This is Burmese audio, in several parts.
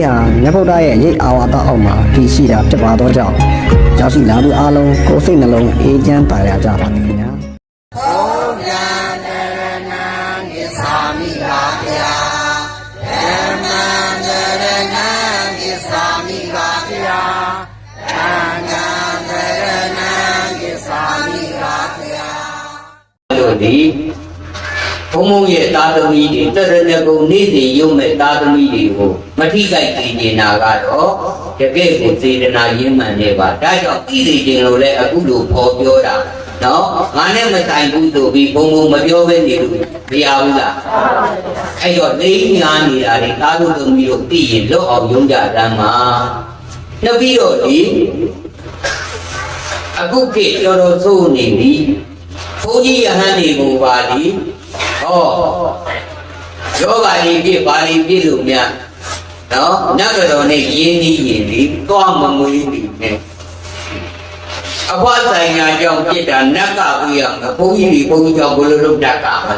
လေးဟာမြတ်ဗုဒ္ဓရဲ့ရိတ်အာဝါဒအောက်မှာတည်ရှိတာဖြစ်ပါတော့ကြောင့်ရောက်ရှိလာသူအားလုံးကိုယ်စိတ်နှလုံးအေးချမ်းပါရကြပါသည်ခင်ဗျာတို့ဒီ ဘုံဘုံရဲ့သားသမီးတွေတရဏဂုံနေ့စဉ်ရုံမဲ့သားသမီးတွေကိုမထိခိုက်သေးနေတာကတော့တကယ့်ကိုစေတနာရင်းမှန်နေပါဒါကြောင့်ပြည်သေးခြင်းလို့လည်းအခုလိုပေါ်ပြောတာနော်ငါနဲ့မဆိုင်ဘူးဆိုပြီးဘုံဘုံမပြောဘဲနေလို့မရဘူးလားအဲ့တော့လိမ့်ညာနေတာတွေသားတို့သမီးတို့သိရင်လွတ်အောင်ယုံကြတမ်းမှာနောက်ပြီးတော့ဒီအခုခေတ်တော်တော်ဆိုးနေပြီဘုန်းကြီးယဟန်တွေကိုပါဒီ ဟောယောဂါတွေပြပါဠိပြလို့များနော်နတ်တော်နဲ့ရင်းနှီးရင်ဒီသွားမမွေးပြီနဲ့အဘဆိုင်ညာကြောင့်ပြစ်တာနတ်ကပြရမှာဘုန်းကြီးတွေဘုန်းကြီးကြောင့်ဘယ်လိုလုပ်တတ်တာမလဲ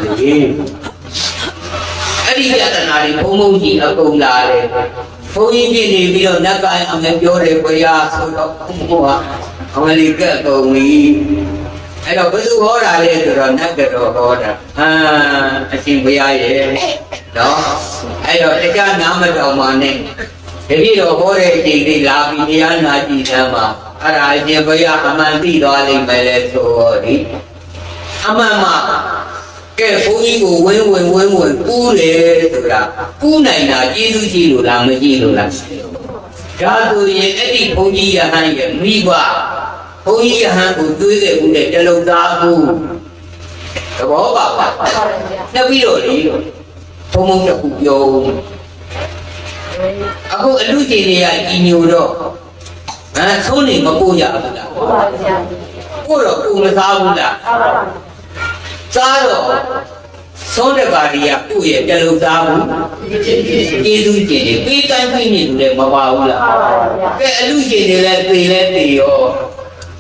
အဲ့ဒီယတနာတွေဘုံဘုံကြီးအကုန်လာတယ်ဘုန်းကြီးပြစ်နေပြီးတော့နတ်ကအမေပြောတယ်ဘုရားဆိုတော့ဘုရားအမလီကကုန်ပြီ အဲ့တော့ဘယ်သူဟောတာလဲဆိုတော့နတ်တော်ဟောတာဟာအရှင်ဘုရားရဲ့နော်အဲ့တော့တရားနာမတော်မှာနဲ့တတိတော်ဟောတဲ့အချိန်လေးလာပြီးတရားနာကြည့်သမ်းမှာအဲ့ဒါအရှင်ဘုရားအမှန်သိသွားလိမ့်မယ်လဲဆိုတော့ဒီအမှန်မှာကဲဘုန်းကြီးကိုဝင်းဝင်းဝင်းဝင်းကူးတယ်ဆိုတာကူးနိုင်တာကျေးဇူးရှိလို့လားမကြည့်လို့လားဒါဆိုရင်အဲ့ဒီဘုန်းကြီးယဟန်ရဲ့မိဘ ဘုန်းကြီးယဟန်ကိုတွေးခဲ့ဘူးတဲ့တလုံးသားဘူးသဘောပါပါနောက်ပြီးတော့လေဘုံဘုံတစ်ခုပြောဦးအခုအလူကြီးတွေကကြီးညိုတော့အဲသုံးနေမပို့ရဘူးလားပို့တော့ကိုမစားဘူးလားစားတော့သုံးတဲ့ပါရီကကိုယ့်ရဲ့တလုံးသားဘူးကျေးဇူးကျင်တယ်ပေးတိုင်းပေးနေသူလည်းမပါဘူးလားကဲအလူကြီးတွေလည်းပေလဲပေရော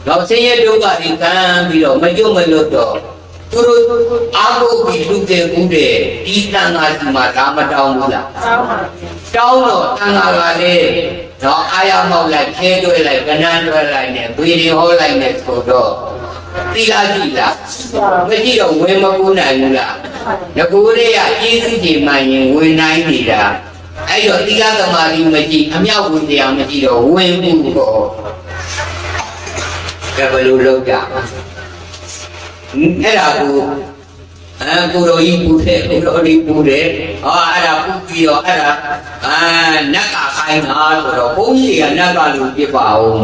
တော့ဆင်းရဲဒုက္ခတွေခံပြီးတော့မကြုံမလွတ်တော့သူတို့အာဟုပြီးလူတဲ့ဦးတဲ့ဒီတန်ခါစီမှာဒါမတောင်းဘူးလားတောင်းတော့တန်ခါကလည်းတော့အာရမောက်လိုက်ခဲတွဲလိုက်ကနန်းတွဲလိုက်နဲ့ဝေဒီဟောလိုက်နဲ့ဆိုတော့သီလာကြည့်လားမကြည့်တော့ဝယ်မကူနိုင်ဘူးလားငကိုရေကကျေးဇူးကြီးမှန်ရင်ဝင်နိုင်နေတာအဲ့တော့သီလသမာဓိမကြည့်အမြောက်ဝင်တရားမကြည့်တော့ဝင်မှုပေါ့ ကဲဘယ်လိုလုပ်ကြအဲ့ဒါကိုအဲကိုတော်ကြီးပူတယ်ကိုတော်ကြီးပူတယ်ဟောအဲ့ဒါပူပြီးတော့အဲ့ဒါအာနတ်ကခိုင်းတာဆိုတော့ဘုန်းကြီးကနတ်ကလူပြစ်ပါအောင်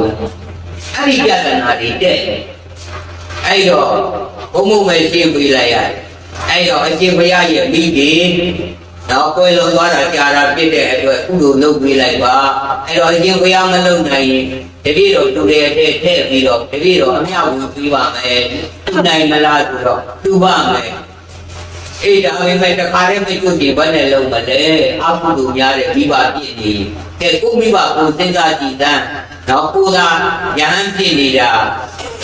အဲ့ဒီပြဿနာတွေတဲ့အဲ့တော့ဘုံဘုံပဲရှင်းပေးလိုက်ရတယ်အဲ့တော့အရှင်ဘုရားရဲ့မိခင်တော့ကိုယ်လုံးသွားတာကြာတာပြစ်တဲ့အတွက်ကုသိုလ်လုပ်ပေးလိုက်ပါအဲ့တော့အရှင်ဘုရားမလုပ်နိုင်ရင် တတိတော်သူတွေတဲ့ထည့်ပြီးတော့တတိတော်အမြောက်ဝင်ပြီးပါမယ်သူနိုင်မလားဆိုတော့သူပါမယ်အေးဒါပေမဲ့တခါတည်းမကျွတ်ကြည့်ဘယ်နဲ့လုံးမလဲအကုသိုလ်များတဲ့မိဘပြည့်နေကဲကိုမိဘကိုစဉ်းစားကြည့်တမ်းတော့ကိုသာယဟန်ပြည့်နေတာ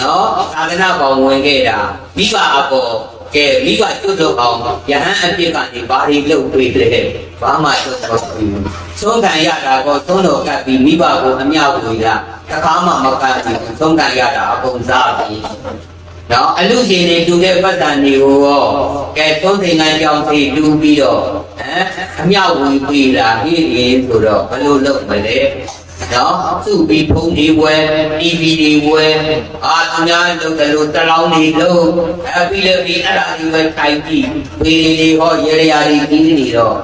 နော်သာသနာပေါင်းဝင်ခဲ့တာမိဘအပေါ် ကဲမိဘကျွတ်တော့အောင်ယဟန်အပြစ်ကနေဘာတွေလုပ်ပေးလဲဘာမှကျွတ်တော့ဘူးသုံးခံရတာကောသုံးတော်ကပ်ပြီးမိဘကိုအမြောက်ဝေတာတခါမှမကပ်ဘူးသုံးခံရတာအကုန်စားပြီးနော်အလူရှင်တွေတူတဲ့ပတ်စံတွေကိုရောကဲသုံးသင်္ကန်းကြောင်းစီတူပြီးတော့ဟမ်အမြောက်ဝေပြီးတာဟင်းရင်းဆိုတော့ဘယ်လိုလုပ်မလဲ နော်သူ့ပြီးဖုန်းဒီဝဲ TV ဒီဝဲအာသူများလုပ်တယ်လို့တလောင်းနေလို့အပြီးလည်းပြီးအဲ့ဒါဒီဝဲထိုင်ကြည့်ဝေဒီဒီဟောရေရရာဒီကြီးနေတော့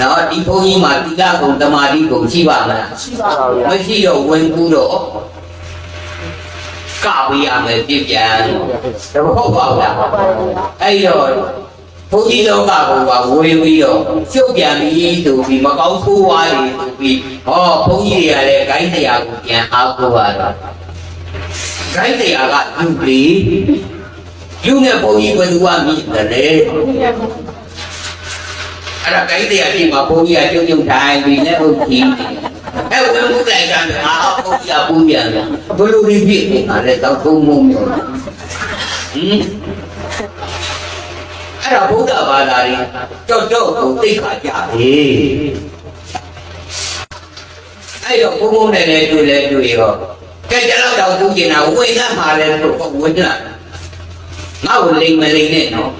နော်ဒီဘုန်းကြီးမှာတိကကုံတမာတိကုံရှိပါမလားရှိပါဘူးမရှိတော့ဝင်ကူးတော့ကဝေးရမယ်ပြပြန်တော့ဟုတ်ပါဘူးလားအဲ့တော့ ဘုန်းကြီးလောကဘုရားဝေပြီးတော့ကျုပ်ပြန်ပြီးဆိုပြီးမကောင်းဆိုးဝါးတွေဆိုပြီးဟောဘုန်းကြီးတွေကလည်းဂိုင်းတရားကိုပြန်အားကိုးရတော့ဂိုင်းတရားကလူကြီးလူနဲ့ဘုန်းကြီးဘယ်သူကမြည်တယ်လဲအဲ့ဒါဂိုင်းတရားဒီမှာဘုန်းကြီးကကျုပ်ကျုပ်ထိုင်ပြီးလက်ဟုတ်ကြီးအဲ့ဝင်မှုလိုက်တာအာဘုန်းကြီးကပူးပြန်တယ်ဘယ်လိုဒီပြည့်နေတာလဲတော့သုံးမုံမျိုးဟင် အဲ့ဒါဗုဒ္ဓဘာသာတွေကြောက်ကြောက်ကိုသိခါကြပြီအဲ့တော့ဘုံဘုံနဲ့လည်းတွေ့လဲတွေ့ရောကဲကြတော့တော့သူကျင်တာဝင်ကမှာလဲဆိုတော့ဝင်လာငါ့ကိုလိမ်မလိမ်နဲ့နော်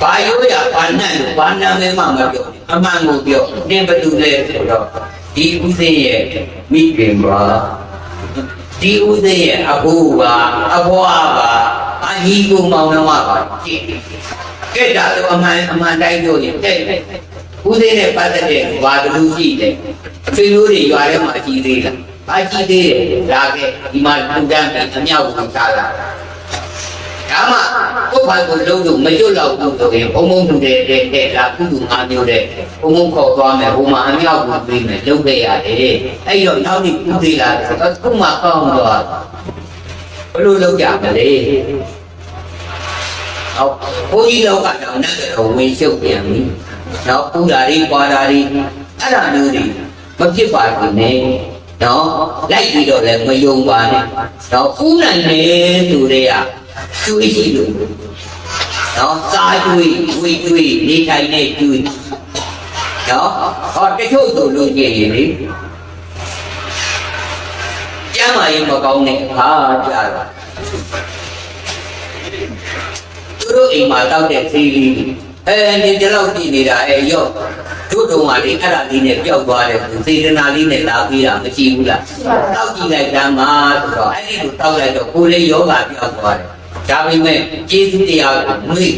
ဘာရိုးရဘာနတ်လို့ဘာနာမည်မှမပြောအမှန်ကိုပြောနင်ဘယ်သူလဲဆိုတော့ဒီဥစဉ်ရဲ့မိခင်ပါဒီဥစဉ်ရဲ့အဖိုးပါအဘွားပါအညီကိုမောင်နှမပါကြည့် ကဲဒါတော့အမှန်အမှန်တိုင်းပြောရင်တဲ့ဥစဉ်နဲ့ပတ်သက်တဲ့ဘာတလူရှိတယ်ဆွေမျိုးတွေရွာထဲမှာကြီးသေးလားအကြီးသေးတယ်လာခဲ့ဒီမှာလူတန်းပြီးအမြောက်ကိုစားလာဒါမှကိုယ်ဘာကိုလုံးလို့မကျွတ်တော့ဘူးဆိုရင်ဘုံဘုံတူတဲ့တဲ့တဲ့လာကုသူငါမျိုးတဲ့ဘုံဘုံခေါ်သွားမယ်ဟိုမှာအမြောက်ကိုပြီးမယ်လုံးခဲ့ရတယ်အဲ့တော့နောက်နေ့ကုသေးလာတယ်အခုမှကောင်းတော့ဘလို့လုံးကြမလဲ ဟောဘုန်းကြီးလောကတော့နတ်တော်ဝင်ရှုပ်ပြန်ပြီနောက်ပူတာတွေပွာတာတွေအဲ့ဒါမျိုးတွေမဖြစ်ပါဘူးနဲ့နော်လိုက်ပြီးတော့လည်းမယုံပါနဲ့နော်ဥနိုင်တယ်သူတွေကကျွေးရှိလို့နော်စားကျွေးဝေးကျွေးနေထိုင်နေကျွေးနော်ဟောတချို့သူလူကြီးရင်လေကျမ်းမာရေးမကောင်းတဲ့အခါကြာတော့ သူတို့အိမ်မှာတောက်တဲ့သေးလေးအဲဒီတလောက်ကြည့်နေတာအဲရော့တို့တုံးကလေအဲ့ဒါလေးနဲ့ပျောက်သွားတယ်သူစေတနာလေးနဲ့လာပြီးတာမရှိဘူးလားတောက်ကြည့်လိုက်တာမှဆိုတော့အဲ့ဒီလိုတောက်လိုက်တော့ကိုယ်လေးယောဂပျောက်သွားတယ်ဒါပေမဲ့ကျေးဇူးတရားကိုမွေ့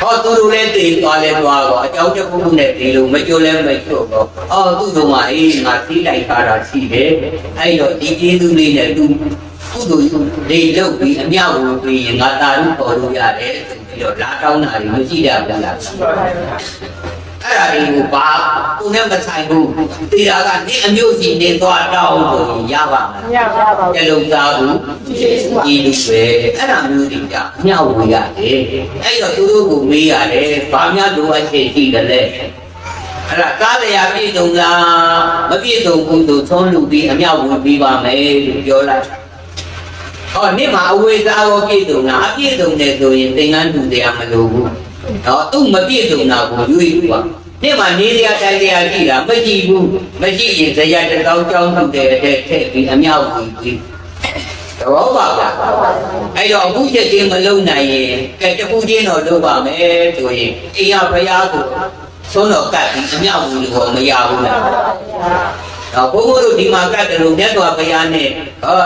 ဟောသူတို့လည်းတည်သွားလဲသွားတော့အကြောင်းတစ်ခုခုနဲ့ဒီလိုမကြိုလဲမကြိုတော့အော်သူတို့မှအေးငါသိလိုက်တာတာရှိတယ်အဲ့တော့ဒီကျေးဇူးလေးနဲ့သူ ကုသိုလ်တွေလုပ်ပြီးအမြောက်ဝင်ပြီးရင်ငါတာရုပေါ်လို့ရတယ်ဆိုပြီးတော့လာတောင်းတာတွေမရှိကြဘူးလားအဲ့ဒါတွေကိုဘာကိုနဲ့မဆိုင်ဘူးတရားကနေအမျိုးစီနေသွားတောင်းဆိုရင်ရပါမလားရပါပါကျလုံးသားဘူးဒီလူပဲအဲ့ဒါမျိုးတွေကြမျှဝေရတယ်အဲ့တော့သူတို့ကိုမေးရတယ်ဘာများလိုအပ်ချက်ရှိတယ်လဲအဲ့ဒါကားတရားပြည့်စုံလားမပြည့်စုံဘူးဆိုသုံးလူပြီးအမြောက်ဝင်ပြီးပါမယ်လို့ပြောလိုက် ဟောနေ့မှာအဝေသားရောပြည့်စုံလားအပြည့်စုံတယ်ဆိုရင်သင်္ကန်းတူတရားမလိုဘူးတော့သူ့မပြည့်စုံတာကိုယူယူပါနေ့မှနေရတိုင်းတရားကြည့်တာမကြည့်ဘူးမရှိရင်ဇယတစ်ကောင်းကြောင်းထုတ်တဲ့အတဲ့ထည့်ပြီးအမြောက်ကိုကြည့်တော့ပါလားအဲ့တော့အခုချက်ချင်းမလုံနိုင်ရင်ကဲတခုချင်းတော့လုပ်ပါမယ်ဆိုရင်အိမ်ရဘုရားကိုသုံးတော်ကတ်ပြီးအမြောက်ကိုမရဘူးလားတော့ ဘုန်းဘုန်းတို့ဒီမှာကတ်တယ်လို့မြတ်စွာဘုရားနဲ့ဟော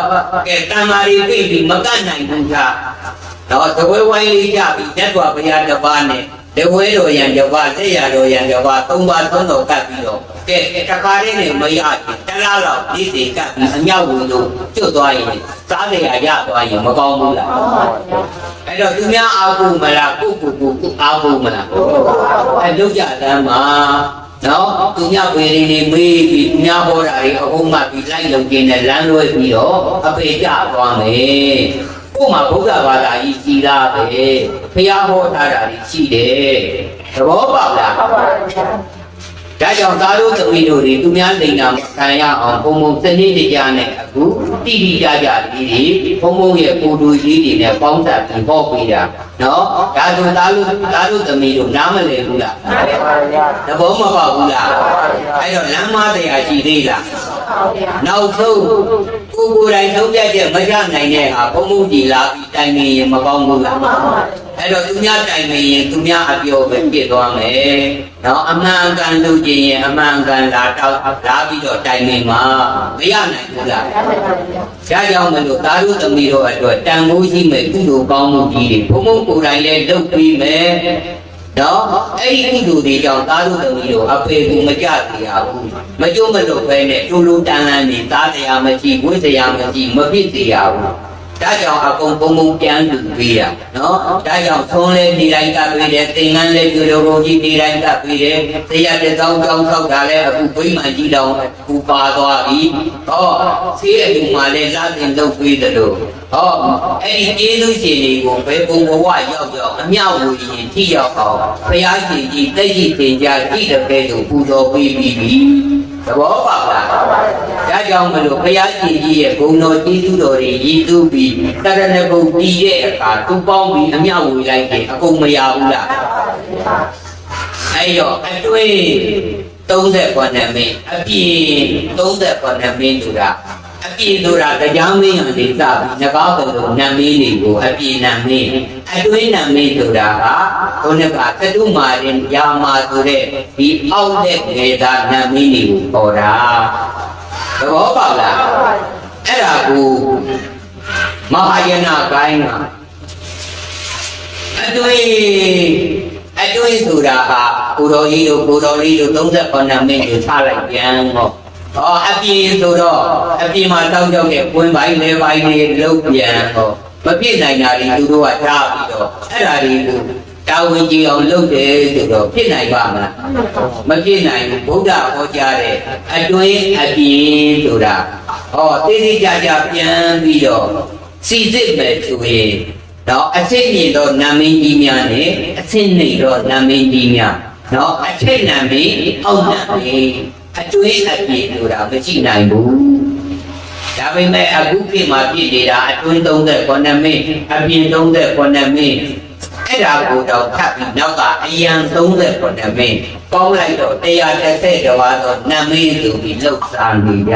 ကဲတန်မာရီပြည့်ပြီးမကတ်နိုင်ဘူးကတော့သဝဲဝိုင်းလေးကြပြီးမြတ်စွာဘုရားတစ်ပါးနဲ့တဝဲတော်ရံတစ်ပါးလက်ရတော်ရံတစ်ပါးသုံးပါးသုံးတော်ကတ်ပြီးတော့ကဲတခါလေးနဲ့မရရင်တလားလောက်ဒီစီကတ်ပြီးအမြောက်ဝင်လို့ကျွတ်သွားရင်စားနေရရသွားရင်မကောင်းဘူးလားအဲ့တော့သူများအားကိုမလားကိုကိုကိုကိုအားကိုမလားအဲ့လုတ်ကြတမ်းမှာ နော်သူများပေရီနေမေးပြီးသူများဟောတာတွေအဟုတ်မှပြီးလိုက်လုံကျင်တဲ့လမ်းလွဲပြီးတော့အပေကြသွားမယ်ကို့မှာဘုရားဘာသာကြီးကြီးလားပဲဖះဟောထားတာကြီးရှိတယ်သဘောပေါက်လားပါပါဗျာ ဒါကြောင့်သားတို့သမီးတို့တွေသူများလိန်နာမခံရအောင်ဘုံဘုံစနစ်တကျနဲ့အခုတိတိကျကျလေးတွေဘုံဘုံရဲ့ကိုယ်တူကြီးတွေနဲ့ပေါင်းစပ်ပြီးဟောပေးတာနော်ဒါဆိုသားတို့သားတို့သမီးတို့နားမလည်ဘူးလားပါပါဗျာသဘောမပေါက်ဘူးလားအဲ့တော့လမ်းမတရားရှိသေးလားပါဗျာနောက်ဆုံးကိုယ်ကိုယ်တိုင်သုံးပြတဲ့မရနိုင်တဲ့ဟာဘုံဘုံကြီးလာပြီးတိုင်နေရင်မကောင်းဘူးလားပါပါ အဲ့တော့သူများတိုင်နေရင်သူများအပြောပဲပြစ်သွားမယ်။နော်အမှန်ကန်လို့ကျင်ရင်အမှန်ကန်လာတောက်လာပြီးတော့တိုင်နေမှာမရနိုင်ဘူးလားရပါပါဗျာ။ဒါကြောင့်မလို့သားတို့သမီးတို့အတွက်တန်ဖိုးရှိမဲ့ကုသိုလ်ကောင်းမှုကြီးတွေဘုံဘုံကိုယ်တိုင်လည်းလုပ်ပြီးမယ်။နော်အဲ့ဒီကုသိုလ်တွေကြောင့်သားတို့သမီးတို့အဖေကူမကြတရားဘူး။မကြိုးမလုပ်ပဲနဲ့တူလူတန်လန်းနေသားတရားမရှိဝိတရားမရှိမဖြစ်တရားဘူး။ ဒါကြောင့်အကုန်ပုံပုံပြန်လူပေးတာနော်ဒါကြောင့်သုံးလဲနေတိုင်းကပေးတယ်သင်္ကန်းလဲပြုလို့ဘုန်းကြီးနေတိုင်းကပေးတယ်တရားတစ်သောင်းကြောင်းထောက်တာလဲအခုဘိမှန်ကြီးတောင်အခုပါသွားပြီဟောဆေးအလူမှလဲလာတင်လုပ်ပေးတယ်လို့ဟောအဲ့ဒီကျေးဇူးရှင်တွေကိုဘယ်ပုံဘဝရောက်ရောက်အမြောက်ဝူရင်ထိရောက်အောင်ဘုရားရှင်ကြီးတက်ရှိတင်ကြဣတကဲတို့ပူတော်ပေးပြီးပြီသဘောပေါက်လားပါပါဗျာဒါ ကြောင့်မလို့ဘုရားရှင်ကြီးရဲ့ဂုဏ်တော်ကျေးဇူးတော်တွေရည်သူပြီးတရဏဂုံတည်ရဲ့အခါသူပေါင်းပြီးအမြောက်ဝေလိုက်ရင်အကုန်မရဘူးလားပါပါဗျာအဲ့တော့အတွေ့တ39မင်းအပြင်39မင်းဆိုတာအပြင်ဆိုတာတရားမင်းရနေစပြီးငကောက်တော်နတ်မင်းတွေကိုအပြင်နတ်မင်းအတွင်းနတ်မင်းဆိုတာကဘုန်းကသတုမာရင်ယာမာဆိုတဲ့ဒီအောက်တဲ့ငေတာနတ်မင်းတွေကိုပေါ်တာ သဘောပေါက်လားအဲ့ဒါကိုမဟာယနာကိုင်းကအတွေ့အတွေ့ဆိုတာဟာကိုတော်ကြီးတို့ကိုတော်လေးတို့38မိနစ်ကိုချလိုက်ပြန်ဟောဟောအပြင်းဆိုတော့အပြင်းမှာတောက်ကြောက်တဲ့ကွင်းပိုင်းလေပိုင်းတွေလုံးပြန်ဟောမပြည့်နိုင်တာတွေသူတို့ကထားပြီးတော့အဲ့ဒါတွေကို တာဝန်ကြီးအောင်လုပ်တယ်ဆိုတော့ဖြစ်နိုင်ပါမလားမဖြစ်နိုင်ဘူးဗုဒ္ဓဟောကြားတဲ့အတွင်းအပြင်းဆိုတာဟောတိတိကျကျပြန်ပြီးတော့စီစစ်မယ်ဆိုရင်တော့အစိတ်ညင်တော့နာမင်းကြီးများနဲ့အစိတ်နေတော့နာမင်းကြီးများနော်အထိတ်နာမင်းအောက်နာမင်းအတွင်းအပြည့်ဆိုတာမရှိနိုင်ဘူးဒါပေမဲ့အခုခေတ်မှာပြည့်နေတာအတွင်း39မင်းအပြင်39မင်း အဲ့ဒါကိုတော့ထပ်ပြီးနောက်ကအယံ39မင်းပေါင်းလိုက်တော့130ကျော်ပါတော့နာမင်းသူပြီးလှုပ်ရှားနေကြ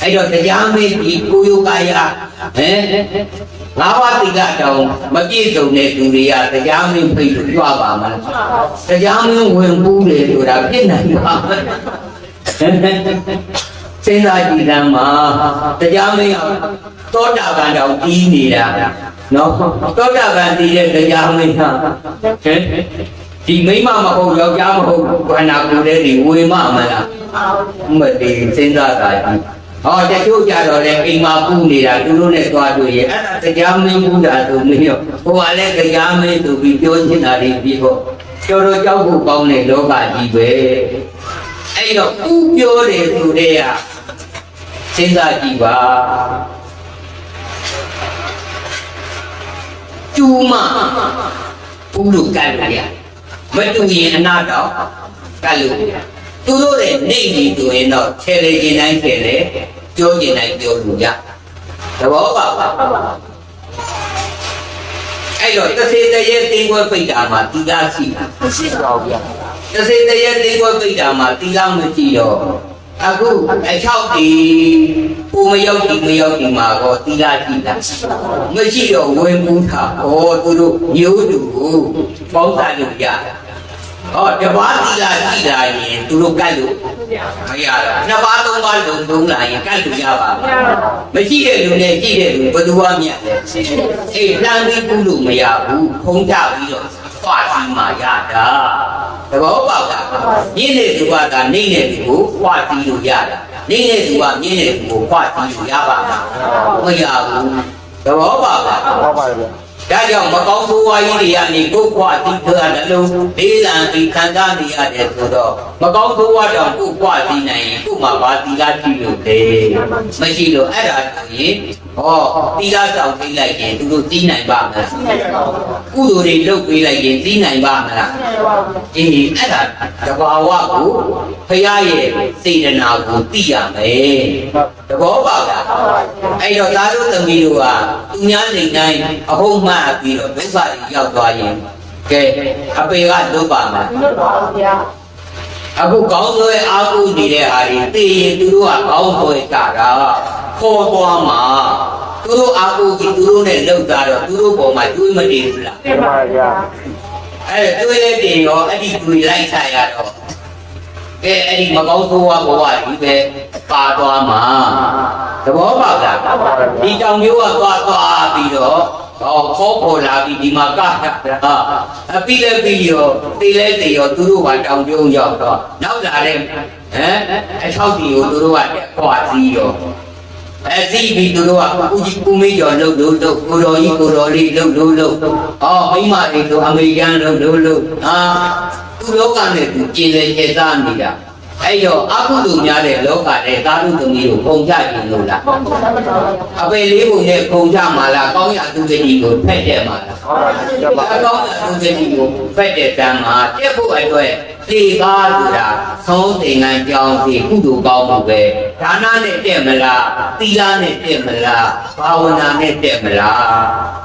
အဲ့တော့တရားမင်းဒီကိုယုကာယဟဲ့ငါးပါးတိကတောင်မပြည့်စုံတဲ့သူတွေကတရားမင်းဖိတ်လို့ကြွပါမလားတရားမင်းဝင်ပူးတယ်ဆိုတာဖြစ်နိုင်ပါမလားစဉ်းစားကြည့်လမ်းမှာတရားမင်းသောတာပန်တောင်ပြီးနေတာ နော်သောတာပန်တည်တဲ့တရားမင်းဟာဟဲ့ဒီမိမမဟုတ်ယောက်ျားမဟုတ်ခန္ဓာကိုယ်လေးတွေဝေမမလားမတည်စဉ်းစားတာကြီးဟောတချို့ကြတော့လေအိမ်မှာပူနေတာသူတို့နဲ့တွားတွေ့ရင်အဲ့ဒါတရားမင်းပူတာဆိုမင်းရောဟိုကလည်းတရားမင်းသူပြီးပြောချင်တာတွေပြီးတော့ကျော်တော်ကြောက်ဖို့ကောင်းတဲ့လောကကြီးပဲအဲ့တော့ပူပြောတယ်ဆိုတဲ့ကစဉ်းစားကြည့်ပါ ကျူမပူလို့ကတ်လို့ရမတူရင်အနာတော့ကတ်လို့ရသူတို့ရဲ့နေနေဆိုရင်တော့ခြေလေခြင်းတိုင်းခြေလေပြောခြင်းတိုင်းပြောလို့ရသဘောပေါက်ပါအဲ့တော့တစ်စေတည်းရဲ့တင်းခွဲပိတ်တာမှာတိလာရှိတာရှိပါဗျာတစ်စေတည်းရဲ့တင်းခွဲပိတ်တာမှာတိလာမရှိတော့ အခုအချောက်ဒီပူမရောက်ဒီမရောက်ဒီမှာတော့တိလာရှိတာမရှိတော့ဝင်ပူးတာဟောသူတို့မျိုးတူပေါင်းစားလို့ရဟောတပါးတိလာရှိတာရင်သူတို့ကတ်လို့မရတော့နှစ်ပါးသုံးပါးလုံးသုံးလာရင်ကတ်လို့ရပါမယ်မရှိတဲ့လူနဲ့ကြည့်တဲ့လူဘယ်သူမှမြတ်လဲအေးလှမ်းပြီးကုလို့မရဘူးခုံးကြပြီးတော့ဖွာစီမှရတာ သဘောပေါက်တာမြင့်တဲ့သူကသာနေတဲ့သူကိုဖွာစီလို့ရတာနေတဲ့သူကမြင့်တဲ့သူကိုဖွာစီလို့ရပါမှာမရဘူးသဘောပေါက်တာဟုတ်ပါဗျာ ဒါကြောင့်မကောင်းဆိုးဝါးကြီးတွေကနေကိုယ်ခွာတိခါနှလုံးလေးလံပြီးခံစားနေရတယ်ဆိုတော့မကောင်းဆိုးဝါးကြောင့်ကိုယ်ခွာတိနိုင်ရင်ကိုယ်မှာဘာတိလာကြည့်လို့လဲမရှိလို့အဲ့ဒါဆိုရင်ဟောတိလာဆောင်သိလိုက်ရင်သူတို့သိနိုင်ပါမလားကုသိုလ်တွေလုပ်ပေးလိုက်ရင်သိနိုင်ပါမလားအေးအဲ့ဒါတဘာဝကိုဖရာရဲ့စေတနာကိုသိရမယ်သဘောပေါက်လားအဲ့တော့သားတို့သမီးတို့ကသူများနေတိုင်းအဟုတ်မှတ်ပြီးတော့ဒုက္ခတွေရောက်သွားရင်ကဲအပေကလွတ်ပါမလားဟုတ်ပါဗျာအခုကောင်းဆွဲအားကိုးနေတဲ့ဟာတွေသိရင်သူတို့ကကောင်းဆွဲကြတာခေါ်သွားမှာသူတို့အားကိုးကြည့်သူတို့နဲ့လောက်တာတော့သူတို့ပေါ်မှာတွေးမတည်ဘူးလားဟုတ်ပါဗျာအဲ့ဒါတွေးတဲ့တင်ရောအဲ့ဒီတွေးလိုက်ချရတော့ ကဲအဲ့ဒီမကောင်းဆိုးဝါးဘဝကြီးပဲပါသွားမှာသဘောပေါက်လားဒီတောင်မျိုးကသွားသွားပြီးတော့ဟောခေါ်ပေါ်လာပြီးဒီမှာကတာအပြီးလည်းပြီးရောတေးလည်းတေးရောသူတို့ကတောင်ပြုံးရောက်တော့နောက်လာတဲ့ဟမ်အချောက်တီကိုသူတို့ကခွာစီရောအဲစီပြီးသူတို့ကဦးကြီးကူမေးကျော်လှုပ်လို့လှုပ်ကိုတော်ကြီးကိုတော်လေးလှုပ်လို့လှုပ်အော်မိမတွေတို့အမေရိကန်လှုပ်လို့လှုပ်ဟာ သူလောကနဲ့သူကျင်လေကျစားနေတာအဲ့တော့အကုသိုလ်များတဲ့လောကနဲ့သာဓုသမီးကိုပုံချခြင်းလို့လားဟုတ်ပါဗျာအပေလေးပုံနဲ့ပုံချမှာလားကောင်းရသူတည်းကိုဖက်တယ်မှာလားဟုတ်ပါဗျာအကောင်းအဆုံးတဲ့ဒီကိုဖက်တဲ့တမ်းမှာတက်ဖို့အတွက် သေကားဆိုတာသုံးသင်္ကန်းကြောင်းစီကုသိုလ်ကောင်းမှုပဲဒါနနဲ့တက်မလားသီလနဲ့တက်မလားဘာဝနာနဲ့တက်မလား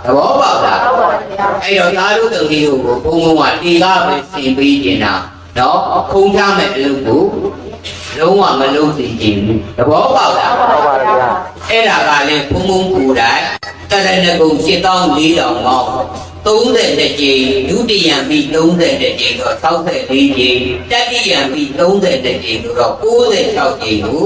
သဘောပေါက်လားဟုတ်ပါဗျာအဲ့တော့သားတို့တတိတို့ကိုဘုံဘုံကသေကားပဲစင်ပေးနေတာနော်ခုံချမဲ့အလုပ်ကိုလုံးဝမလုပ်စေချင်ဘူးသဘောပေါက်လားဟုတ်ပါတယ်ဗျာအဲ့ဒါကလည်းဘုံဘုံကိုယ်တိုင် တရဏဂုံ7400ပေါင်း30ကြိမ်ဒုတိယံပြီး30ကြိမ်တော့64ကြိမ်တတိယံပြီး30ကြိမ်ဆိုတော့96ကြိမ်ကို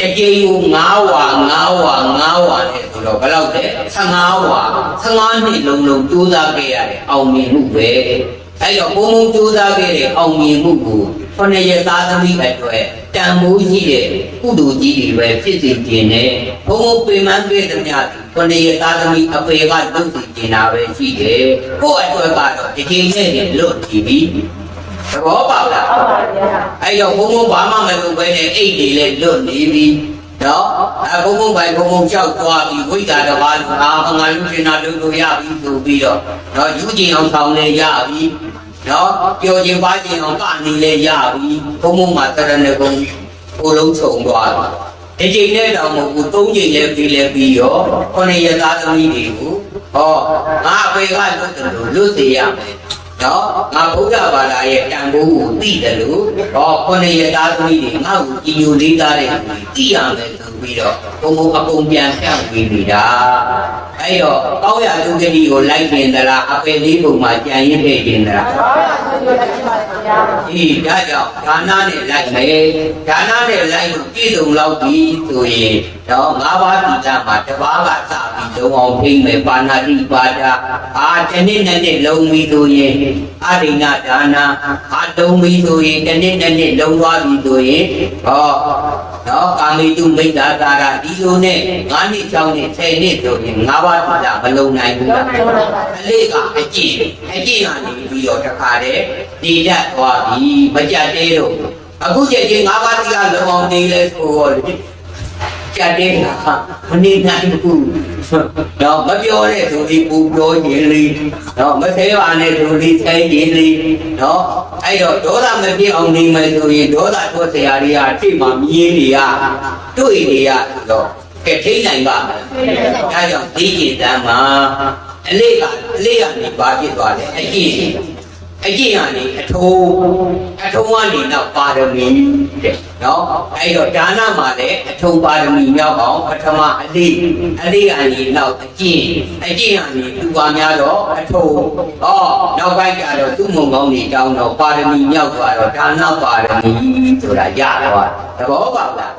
တကြိမ်ကို9ဝါ9ဝါ9ဝါနဲ့ဆိုတော့ဘယ်လောက်လဲ15ဝါ15နှစ်လုံးလုံးကြိုးစားခဲ့ရတဲ့အောင်မြင်မှုပဲအဲ့တော့ဘုံဘုံကြိုးစားခဲ့တဲ့အောင်မြင်မှုကို ခொနရသားသမီးအတွက်တန်မိုးရှိတဲ့ကုသိုလ်ကြီးတွေပဲဖြစ်စေခြင်းနဲ့ဘုံဘုံပင်မတွေ့သမျှခொနရသားသမီးအပေကတုတ်စီခြင်းတာပဲရှိတယ်ကိုယ့်အတွက်ကတော့ဒီချိန်နဲ့လွတ်ကြည့်ပြီသဘောပေါက်လားဟုတ်ပါဗျာအဲ့တော့ဘုံဘုံဘာမှမလုပ်ဘဲနဲ့အိတ်တွေလည်းလွတ်နေပြီနော်အဲဘုံဘုံပိုင်ဘုံဘုံလျှောက်သွားပြီးဝိဒါတပါးငါငါလူရှင်နာတို့တို့ရပြီဆိုပြီးတော့နော်ယူကျင်အောင်ဆောင်နေရပြီ နော်ပျော်ခြင်းပါခြင်းအောင်ကနေလဲရပြီဘုံဘုံမှာတရဏဂုံကိုလုံးခြုံသွားပြီဒီချိန်နဲ့တော့မဟုတ်ဘူးသုံးချိန်လည်းပြီးလဲပြီးရောခொနရသားသမီးတွေကိုဟောငါအပေကလွတ်တယ်လို့လွတ်စေရမယ်နော်ငါဗုဒ္ဓဘာသာရဲ့တန်ဖိုးကိုသိတယ်လို့ဟောခုနှစ်ရသားသမီးတွေငါ့ကိုကြည်ညိုလေးသားတဲ့သိရမယ်ဆိုပြီးတော့ဘုံဘုံအကုန်ပြန်ဖြန့်ပြီးနေတာအဲ့တော့ကောင်းရသူကတိကိုလိုက်ပြင်သလားအပေလေးပုံမှာကြံရစ်ခဲ့ခြင်းသလားဟုတ်ပါဘူးလိုက်ပါဗျာဒီဒါကြောင့်ဒါနနဲ့လိုက်မယ်ဒါနနဲ့လိုက်လို့ပြည့်စုံလောက်ပြီဆိုရင်တော့ငါးပါးတိတမှာတစ်ပါးကစပြီးလုံးအောင်ဖိမ့်မယ်ပါဏာတိပါဒအာတစ်နှစ်နဲ့နှစ်လုံးပြီဆိုရင်အရိဏဒါနအာတုံးပြီဆိုရင်တစ်နှစ်နဲ့နှစ်လုံးသွားပြီဆိုရင်ဟော နော်ကာမိတုမိတ်တာသာရဒီလိုနဲ့9နှစ်6နှစ်10နှစ်ဆိုရင်ငါးပါးတိတမလုံးနိုင်ဘူးလားအလေးကအကြည့်အကြည့်ကနေပြီးတော့တခါတည်းတည်တတ်သွားပြီမကြက်သေးတော့အခုချက်ချင်းငါးပါးတိကလုံအောင်နေလဲဆိုတော့ ပြတ်တဲ့အခါမနေနိုင်ဘူးတော့မပြောတဲ့ဆိုဒီပူပြောရင်လေးတော့မသေးပါနဲ့ဆိုဒီဆိုင်ရင်လေးတော့အဲ့တော့ဒေါသမပြည့်အောင်နေမယ်ဆိုရင်ဒေါသထွက်စရာတွေကတိမှမြင်းတွေကတွေ့တွေကတော့ကဲထိနိုင်ပါမယ်ဒါကြောင့်ဒီจิตတမ်းမှာအလေးကအလေးကနေပါဖြစ်သွားတယ်အကျင့်အကျင့်ကနေအထုံးအထုံးကနေနောက်ပါရမီတဲ့ နော်အဲ့တော့ဒါနမှာလည်းအထုံးပါရမီမြောက်အောင်ပထမအလေးအလေးကနေနောက်အကြည့်အကြည့်ကနေသူပါများတော့အထုံးဟောနောက်ပိုင်းကျတော့သူ့မုံကောင်းတွေတောင်းတော့ပါရမီမြောက်သွားတော့ဒါနပါရမီဆိုတာရတော့သဘောပေါက်လား